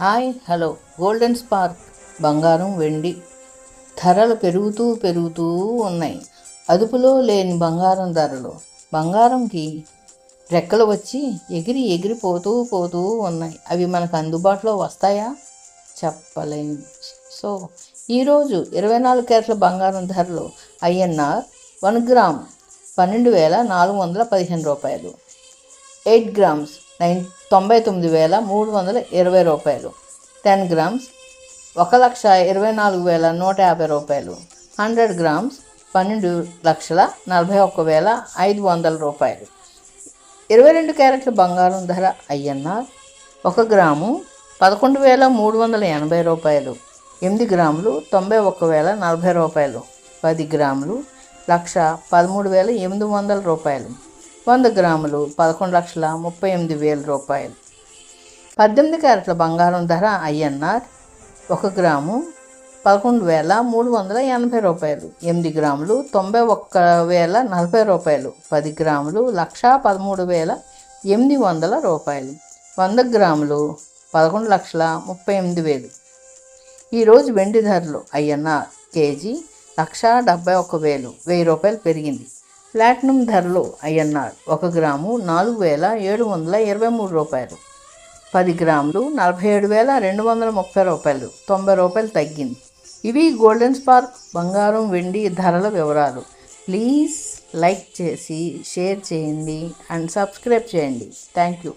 Hi hello. Golden spark బంగారం వెండి. ధరలు పెరుగుతూ పెరుగుతూ ఉన్నాయి. అదుపులో లేని బంగారం ధరలు. బంగారంకి రెక్కలు వచ్చి ఎగిరి ఎగిరిపోతూ పోతూ ఉన్నాయి. అవి మనకు అందుబాటులో వస్తాయా? చెప్పలేము సో ఈరోజు ఇరవై నాలుగు క్యారెట్ల బంగారం ధరలు ఐఎన్ఆర్ వన్ గ్రామ్ పన్నెండు వేల నాలుగు వందల పదిహేను రూపాయలు. ఎయిట్ గ్రామ్స్ నైన్ తొంభై తొమ్మిది వేల మూడు వందల ఇరవై రూపాయలు. టెన్ గ్రామ్స్ ఒక లక్ష ఇరవై నాలుగు వేల నూట యాభై రూపాయలు. హండ్రెడ్ గ్రామ్స్ పన్నెండు లక్షల నలభై ఒక్క వేల ఐదు వందల రూపాయలు. ఇరవై రెండు క్యారెట్ల బంగారం ధర ఐఎన్ఆర్ ఒక గ్రాము పదకొండు వేల మూడు వందల ఎనభై రూపాయలు. ఎనిమిది గ్రాములు తొంభై ఒక్క వేల నలభై రూపాయలు. పది గ్రాములు లక్ష పదమూడు వేల ఎనిమిది వందల రూపాయలు. వంద గ్రాములు పదకొండు లక్షల ముప్పై ఎనిమిది వేల రూపాయలు. పద్దెనిమిది క్యారెట్ల బంగారం ధర ఐఎన్ఆర్ ఒక గ్రాము పదకొండు వేల మూడు వందల ఎనభై రూపాయలు. ఎనిమిది గ్రాములు తొంభై ఒక్క వేల నలభై రూపాయలు. పది గ్రాములు లక్ష పదమూడు వేల ఎనిమిది వందల రూపాయలు. వంద గ్రాములు పదకొండు లక్షల ముప్పై ఎనిమిది వేలు. ఈరోజు వెండి ధరలు ఐఎన్ఆర్ కేజీ లక్ష డెబ్బై ఒక్క వేలు. వెయ్యి రూపాయలు పెరిగింది. ప్లాటినం ధరలు ఐఎన్ఆర్ ఒక గ్రాము నాలుగు వేల ఏడు వందల ఇరవై మూడు రూపాయలు. పది గ్రాములు నలభై ఏడు వేల రెండు వందల ముప్పై రూపాయలు. తొంభై రూపాయలు తగ్గింది. ఇవి గోల్డెన్ స్పార్క్ బంగారం వెండి ధరల వివరాలు. ప్లీజ్ లైక్ చేసి షేర్ చేయండి అండ్ సబ్స్క్రైబ్ చేయండి. Thank you.